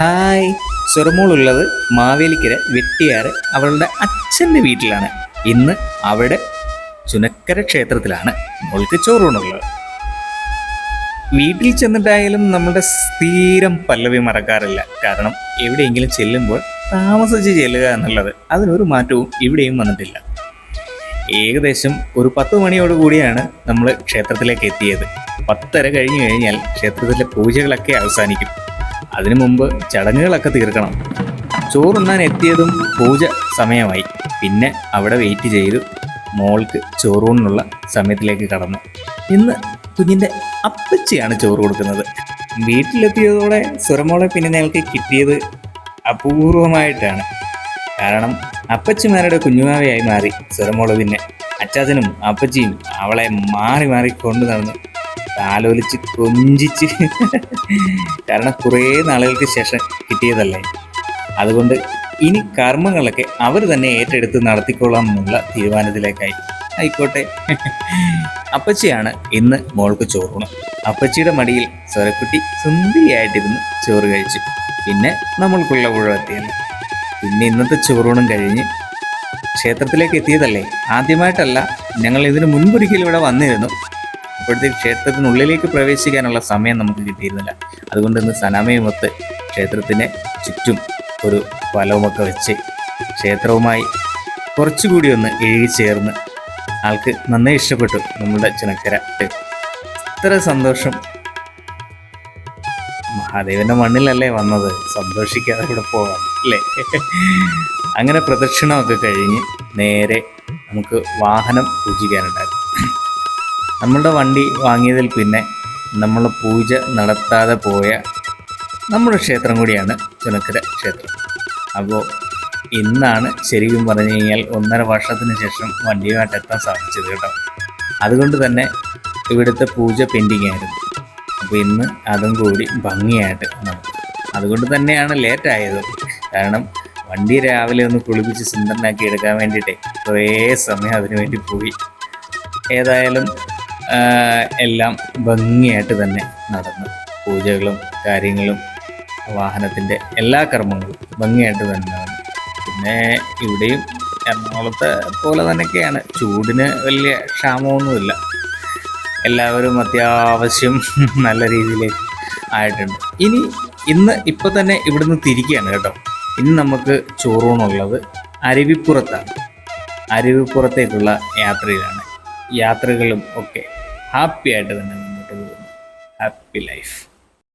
Hi. സ്വരമോളുള്ളത് Mavelikkara വെട്ടിയാറ് അവളുടെ അച്ഛന്റെ വീട്ടിലാണ്. ഇന്ന് അവിടെ ചുനക്കര ക്ഷേത്രത്തിലാണ് മോൾക്ക് ചോറൂണുള്ളത്. വീട്ടിൽ ചെന്നിട്ടായാലും നമ്മുടെ സ്ഥിരം പല്ലവി മറക്കാറില്ല. കാരണം എവിടെയെങ്കിലും ചെല്ലുമ്പോൾ താമസിച്ച് ചെല്ലുക എന്നുള്ളത് അതിനൊരു മാറ്റവും ഇവിടെയും വന്നിട്ടില്ല. ഏകദേശം ഒരു പത്ത് മണിയോട് കൂടിയാണ് നമ്മൾ ക്ഷേത്രത്തിലേക്ക് എത്തിയത്. പത്തര കഴിഞ്ഞു കഴിഞ്ഞാൽ ക്ഷേത്രത്തിലെ പൂജകളൊക്കെ അവസാനിക്കും. അതിനു മുമ്പ് ചടങ്ങുകളൊക്കെ തീർക്കണം. ചോറുണ്ണാൻ എത്തിയതും പൂജ സമയമായി. പിന്നെ അവിടെ വെയിറ്റ് ചെയ്തു. മോൾക്ക് ചോറൂണിനുള്ള സമയത്തിലേക്ക് കടന്നു. ഇന്ന് കുഞ്ഞിന്റെ അപ്പച്ചിയാണ് ചോറ് കൊടുക്കുന്നത്. വീട്ടിലെത്തിയതോടെ സുരമോളെ പിന്നെ ഞങ്ങൾക്ക് കിട്ടിയത് അപൂർവമായിട്ടാണ്. കാരണം അപ്പച്ചിമാരുടെ കുഞ്ഞുമാവയായി മാറി. സുരമോൾ പിന്നെ അച്ചാച്ചനും അപ്പച്ചിയും അവളെ മാറി മാറി കൊണ്ടു നടന്ന്. താലോലിച്ച് കൊഞ്ചിച്ച്. കാരണം കുറേ നാളുകൾക്ക് ശേഷം കിട്ടിയതല്ലേ? അതുകൊണ്ട് ഇനി കർമ്മങ്ങളൊക്കെ അവർ തന്നെ ഏറ്റെടുത്ത് നടത്തിക്കൊള്ളാം എന്നുള്ള തീരുമാനത്തിലേക്കായി. ആയിക്കോട്ടെ. അപ്പച്ചിയാണ് ഇന്ന് മോൾക്ക് ചോറൂണ്. അപ്പച്ചിയുടെ മടിയിൽ സ്വരക്കുട്ടി സുന്ദരിയായിട്ടിരുന്ന് ചോറ് കഴിച്ചു. പിന്നെ നമ്മൾക്കുള്ള ഉഴവത്തിയാണ് പിന്നെ ഇന്നത്തെ ചോറൂണും കഴിഞ്ഞ് ക്ഷേത്രത്തിലേക്ക് എത്തിയതല്ലേ? ആദ്യമായിട്ടല്ല ഞങ്ങൾ ഇതിനു മുൻപൊരിക്കലും ഇവിടെ വന്നിരുന്നു. അപ്പോഴത്തേക്ക് ക്ഷേത്രത്തിനുള്ളിലേക്ക് പ്രവേശിക്കാനുള്ള സമയം നമുക്ക് കിട്ടിയിരുന്നില്ല. അതുകൊണ്ട് ഇന്ന് സനാമയുമൊത്ത് ക്ഷേത്രത്തിന് ചുറ്റും ഒരു വലവുമൊക്കെ വെച്ച് ക്ഷേത്രവുമായി കുറച്ചുകൂടി ഒന്ന് എഴുകി ചേർന്ന് ആൾക്ക് നന്നായി ഇഷ്ടപ്പെട്ടു നമ്മുടെ ചിനക്കര ഇത്ര സന്തോഷം. മഹാദേവന്റെ മണ്ണിലല്ലേ വന്നത്? സന്തോഷിക്കാതെ ഇവിടെ പോകാം അല്ലേ? അങ്ങനെ പ്രദക്ഷിണമൊക്കെ കഴിഞ്ഞ് നേരെ നമുക്ക് വാഹനം പൂജിക്കാനുണ്ടായിരുന്നു. നമ്മളുടെ വണ്ടി വാങ്ങിയതിൽ പിന്നെ നമ്മൾ പൂജ നടത്താതെ പോയ നമ്മുടെ ക്ഷേത്രം കൂടിയാണ് ചുനക്കര ക്ഷേത്രം. അപ്പോൾ ഇന്നാണ് ശരിക്കും പറഞ്ഞു കഴിഞ്ഞാൽ ഒന്നര വർഷത്തിന് ശേഷം വണ്ടിയുമായിട്ട് എത്താൻ സാധിച്ചത് കേട്ടോ. അതുകൊണ്ട് തന്നെ ഇവിടുത്തെ പൂജ പെൻഡിങ് ആയിരുന്നു. അപ്പോൾ ഇന്ന് അതും കൂടി ഭംഗിയായിട്ട് നടക്കും അതുകൊണ്ട് തന്നെയാണ് ലേറ്റ് ആയത്. കാരണം വണ്ടി രാവിലെ ഒന്ന് കുളിപ്പിച്ച് സുന്ദരനാക്കി എടുക്കാൻ വേണ്ടിയിട്ടേ കുറേ സമയം അതിനു വേണ്ടി പോയി. ഏതായാലും എല്ലാം ഭംഗിയായിട്ട് തന്നെ നടന്നു. പൂജകളും കാര്യങ്ങളും വാഹനത്തിന്റെ എല്ലാ കർമ്മങ്ങളും ഭംഗിയായിട്ട് തന്നെ നടന്നു. പിന്നെ ഇവിടെയും എറണാകുളത്തെ പോലെ തന്നെയൊക്കെയാണ്. ചൂടിന് വലിയ ക്ഷാമമൊന്നുമില്ല. എല്ലാവരും അത്യാവശ്യം നല്ല രീതിയിൽ ആയിട്ടുണ്ട്. ഇനി ഇന്ന് ഇപ്പോൾ തന്നെ ഇവിടുന്ന് തിരിക്കുകയാണ് കേട്ടോ. ഇന്ന് നമുക്ക് ചോറൂണുള്ളത് അരുവിപ്പുറത്താണ്. അരുവിപ്പുറത്തേക്കുള്ള യാത്രയിലാണ്. യാത്രകളും ഒക്കെ ഹാപ്പി ആയിട്ട് തന്നെ മുന്നോട്ട് പോകുന്നു. Happy life.